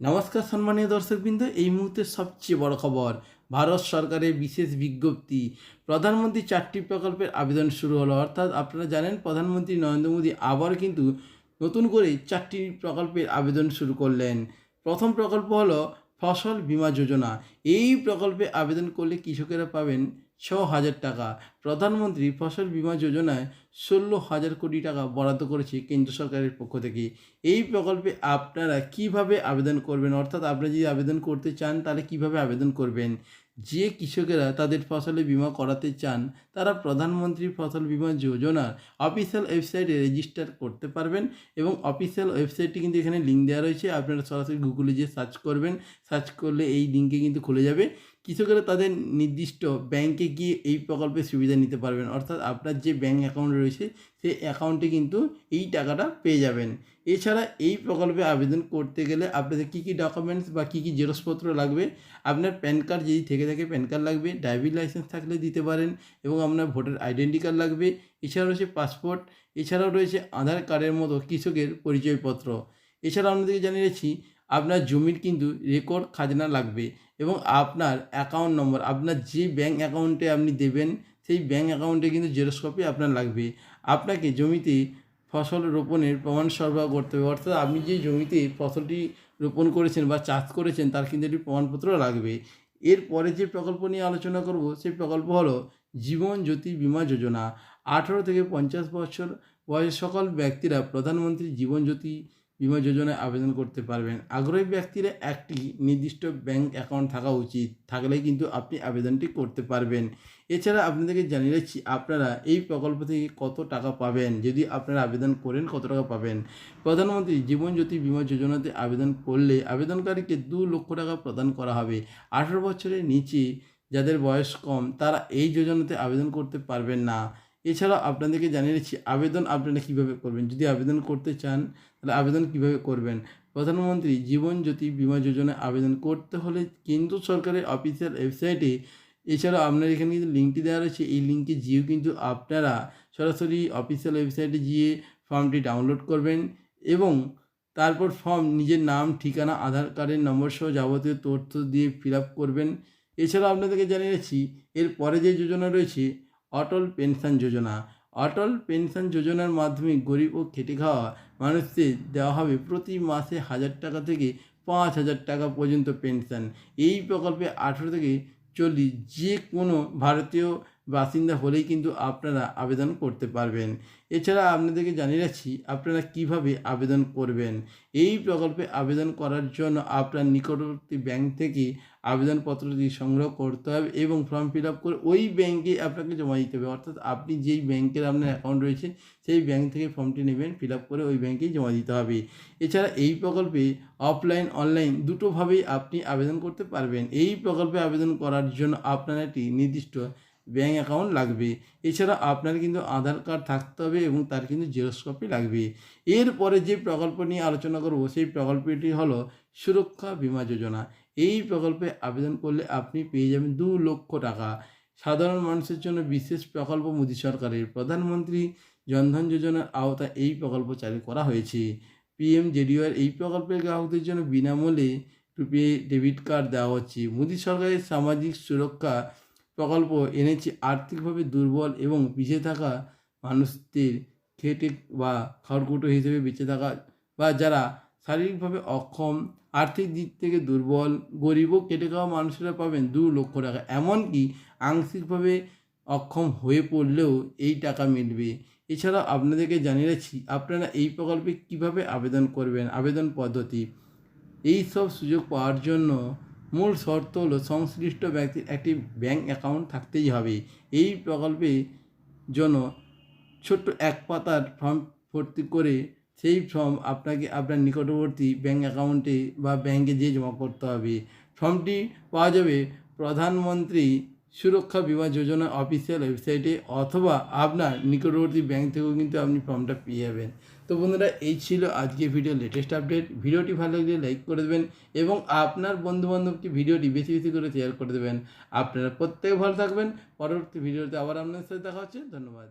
নমস্কার সম্মানীয় দর্শকবৃন্দ, এই মুহূর্তে সবচেয়ে বড় খবর, ভারত সরকারের বিশেষ বিজ্ঞপ্তি। প্রধানমন্ত্রী চারটি প্রকল্পের আবেদন শুরু হলো। অর্থাৎ আপনারা জানেন, প্রধানমন্ত্রী নরেন্দ্র মোদী আবার কিন্তু নতুন করে চারটি প্রকল্পের আবেদন শুরু করলেন। প্রথম প্রকল্প হলো ফসল বীমা যোজনা। এই প্রকল্পে আবেদন করলে কৃষকেরা পাবেন ছ হাজার টাকা। প্রধানমন্ত্রী ফসল বীমা যোজনায় ষোলো হাজার কোটি টাকা বরাদ্দ করেছে কেন্দ্র সরকারের পক্ষ থেকে। এই প্রকল্পে আপনারা কীভাবে আবেদন করবেন? অর্থাৎ আপনারা যদি আবেদন করতে চান, তাহলে কীভাবে আবেদন করবেন? যে কৃষকেরা তাদের ফসলে বিমা করাতে চান, তারা প্রধানমন্ত্রী ফসল বিমা যোজনার অফিসিয়াল ওয়েবসাইটে রেজিস্টার করতে পারবেন এবং অফিসিয়াল ওয়েবসাইটটি কিন্তু এখানে লিঙ্ক দেওয়া রয়েছে। আপনারা সরাসরি গুগলে যে সার্চ করবেন। সার্চ করলে এই লিঙ্কে কিন্তু খুলে যাবে। কৃষকেরা তাদের নির্দিষ্ট ব্যাংকে গিয়ে এই প্রকল্পের সুবিধা নিতে পারবেন। অর্থাৎ আপনার যে ব্যাংক অ্যাকাউন্ট রয়েছে, সেই অ্যাকাউন্টে কিন্তু এই টাকাটা পেয়ে যাবেন। এছাড়া এই প্রকল্পে আবেদন করতে গেলে আপনাদের কী কী ডকুমেন্টস বা কী কী জেরক্সপত্র লাগবে? আপনার প্যান কার্ড যদি থেকে থাকে প্যান কার্ড লাগবে ড্রাইভিং লাইসেন্স থাকলে দিতে পারেন এবং আপনার ভোটার আইডেন্টি কার্ড লাগবে। এছাড়াও রয়েছে পাসপোর্ট এছাড়াও রয়েছে আধার কার্ডের মতো কৃষকের পরিচয়পত্র। এছাড়া আপনাদেরকে জানিয়ে রাখছি আপনার জমির কিন্তু রেকর্ড খাজনা লাগবে এবং আপনার অ্যাকাউন্ট নম্বর আপনার যে ব্যাঙ্ক অ্যাকাউন্টে আপনি দেবেন, সেই ব্যাঙ্ক অ্যাকাউন্টে কিন্তু জেরক্স কপি আপনার লাগবে। আপনাকে জমিতে ফসল রোপণের প্রমাণ সরবরাহ করতে হবে। অর্থাৎ আপনি যে জমিতে ফসলটি রোপণ করেছেন বা চাষ করেছেন, তার কিন্তু একটি প্রমাণপত্র লাগবে। এরপরে যে প্রকল্প নিয়ে আলোচনা করব, সেই প্রকল্প হলো জীবন জ্যোতি বীমা যোজনা। আঠারো থেকে পঞ্চাশ বছর বয়স সকল ব্যক্তিরা প্রধানমন্ত্রী জীবন জ্যোতি বিমা যোজনায় আবেদন করতে পারবেন। আগ্রহী ব্যক্তিরা একটি নির্দিষ্ট ব্যাংক অ্যাকাউন্ট থাকা উচিত। থাকলেই কিন্তু আপনি আবেদনটি করতে পারবেন। এছাড়া আপনাদেরকে জানিয়ে রাখছি, আপনারা এই প্রকল্প থেকে কত টাকা পাবেন? যদি আপনারা আবেদন করেন, কত টাকা পাবেন? প্রধানমন্ত্রী জীবন জ্যোতি বীমা যোজনাতে আবেদন করলে আবেদনকারীকে দু লক্ষ টাকা প্রদান করা হবে। আঠারো বছরের নিচে যাদের বয়স কম, তারা এই যোজনাতে আবেদন করতে পারবেন না। এছাড়াও আপনাদেরকে জানিয়ে রাখছি আবেদন আপনারা কীভাবে করবেন? যদি আবেদন করতে চান, তাহলে আবেদন কীভাবে করবেন? প্রধানমন্ত্রী জীবন জ্যোতি বিমা যোজনায় আবেদন করতে হলে কেন্দ্র সরকারের অফিসিয়াল ওয়েবসাইটে, এছাড়াও আপনার এখানে কিন্তু লিঙ্কটি দেওয়া রয়েছে, এই লিঙ্কে গিয়েও কিন্তু আপনারা সরাসরি অফিসিয়াল ওয়েবসাইটে গিয়ে ফর্মটি ডাউনলোড করবেন এবং তারপর ফর্ম নিজের নাম, ঠিকানা, আধার কার্ডের নম্বর সহ যাবতীয় তথ্য দিয়ে ফিল আপ করবেন। এছাড়াও আপনাদেরকে জানিয়ে রাখছি এর পরে যে যোজনা রয়েছে অটল পেনশন যোজনা। অটল পেনশন যোজনার মাধ্যমে গরিব ও খেটে খাওয়া মানুষদের দেওয়া হবে প্রতি মাসে হাজার টাকা থেকে পাঁচ হাজার টাকা পর্যন্ত পেনশন। এই প্রকল্পে আঠেরো থেকে চল্লিশ যে কোনো ভারতীয় বাসিন্দা হলেই কিন্তু আপনারা আবেদন করতে পারবেন। এছাড়া আপনাদেরকে জানিয়ে রাখছি, আপনারা কীভাবে আবেদন করবেন? এই প্রকল্পে আবেদন করার জন্য আপনার নিকটবর্তী ব্যাংক থেকে আবেদনপত্রটি সংগ্রহ করতে হবে এবং ফর্ম ফিল আপ করে ওই ব্যাংকে আপনাকে জমা দিতে হবে। অর্থাৎ আপনি যেই ব্যাংকের আপনার অ্যাকাউন্ট রয়েছে, সেই ব্যাংক থেকে ফর্মটি নেবেন ফিল আপ করে ওই ব্যাংকেই জমা দিতে হবে। এছাড়া এই প্রকল্পে অফলাইন, অনলাইন দুটোভাবেই আপনি আবেদন করতে পারবেন। এই প্রকল্পে আবেদন করার জন্য আপনার একটি নির্দিষ্ট ব্যাঙ্ক অ্যাকাউন্ট লাগবে। এছাড়া আপনার কিন্তু আধার কার্ড থাকতে হবে এবং তার কিন্তু জেরক্স কপি লাগবে। এরপরে যে প্রকল্প নিয়ে আলোচনা করব, সেই প্রকল্পটি হলো সুরক্ষা বীমা যোজনা। এই প্রকল্পে আবেদন করলে আপনি পেয়ে যাবেন দু লক্ষ টাকা। সাধারণ মানুষের জন্য বিশেষ প্রকল্প মোদী সরকারের। প্রধানমন্ত্রী জনধন যোজনার আওতায় এই প্রকল্প চালু করা হয়েছে। পিএম জেডিওয়ার এই প্রকল্পের গ্রাহকদের জন্য বিনামূল্যে রুপে ডেবিট কার্ড দেওয়া হচ্ছে। মোদী সরকারের সামাজিক সুরক্ষা প্রকল্প এনেছে আর্থিকভাবে দুর্বল এবং পিছিয়ে থাকা মানুষদের খেটে বা খড়কুটো হিসেবে বেঁচে থাকা বা যারা শারীরিকভাবে অক্ষম, আর্থিক দিক থেকে দুর্বল গরিব ও কেটে খাওয়া মানুষেরা পাবেন দু লক্ষ টাকা। এমনকি আংশিকভাবে অক্ষম হয়ে পড়লেও এই টাকা মিলবে। এছাড়া আপনাদেরকে জানিয়ে রাখছি, আপনারা এই প্রকল্পে কীভাবে আবেদন করবেন? আবেদন পদ্ধতি। এই সব সুযোগ পাওয়ার জন্য মূল শর্ত হলো সংশ্লিষ্ট ব্যক্তির একটি ব্যাঙ্ক অ্যাকাউন্ট থাকতেই হবে। এই প্রকল্পে জন্য ছোট্ট এক পাতার ফর্ম ভর্তি করে সেই ফর্ম আপনাকে আপনার নিকটবর্তী ব্যাঙ্ক অ্যাকাউন্টে বা ব্যাঙ্কে যেয়ে জমা করতে হবে। ফর্মটি পাওয়া যাবে প্রধানমন্ত্রী সুরক্ষা বিমা যোজনা অফিসিয়াল ওয়েবসাইটে অথবা আপনার নিকটবর্তী ব্যাংক থেকেও কিন্তু আপনি ফর্মটা পেয়ে যাবেন। তো বন্ধুরা, এই ছিল আজকে ভিডিও লেটেস্ট আপডেট ভিডিওটি ভালো লাগলে লাইক করে দেবেন এবং আপনার বন্ধুবান্ধবকে ভিডিওটি বেশি বেশি করে শেয়ার করে দেবেন। আপনারা প্রত্যেকে ভালো থাকবেন। পরবর্তী ভিডিওতে আবার আপনার সাথে দেখা হচ্ছে। ধন্যবাদ।